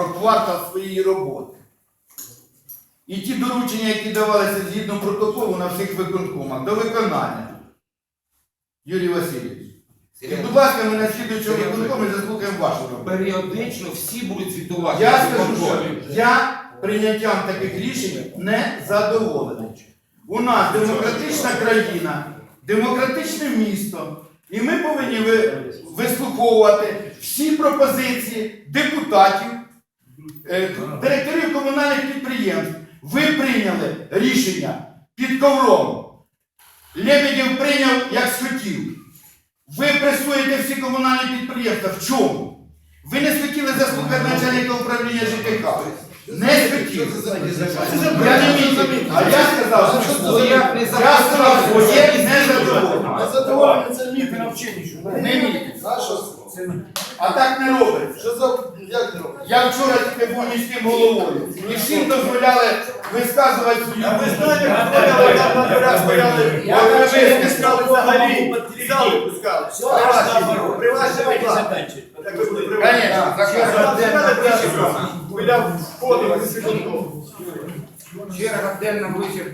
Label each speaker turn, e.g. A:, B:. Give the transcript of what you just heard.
A: про квартал своєї роботи. І ті доручення, які давалися згідно протоколу на всіх виконкомах, до виконання. Юрій Васильович. І, будь ласка, ми на слідуючому виконкомі заслухаємо вашу роботу.
B: Періодично всі будуть звітувати.
A: Я скажу, що я прийняттям таких рішень не задоволений. У нас демократична країна, демократичне місто, і ми повинні ви- вислуховувати всі пропозиції депутатів, директорів комунальних підприємств. Ви прийняли рішення під ковром. Лебедєв прийняв як схотів. Ви пресуєте всі комунальні підприємства. В чому? Ви не схотіли заслухати начальника управління ЖКХ. Не схотіли. Я не міг. А я сказав, що
B: Ну, не
A: я сказав, своє не.
C: Задоволення це міфи навчені,
A: Не міг.
C: А?
A: А так не робиться.
C: Що за як не робить?
A: Я вчора тільки був міським головою. І всім дозволяли висказувати свою
C: А ви знаєте, хто там на дверях стояли?
A: Я вже
C: не стали взагалі. Зали пускали. При вашій- вашій владі. Як ви були при. Там стояли прямо Біля входу в секунду.
B: Черга денна.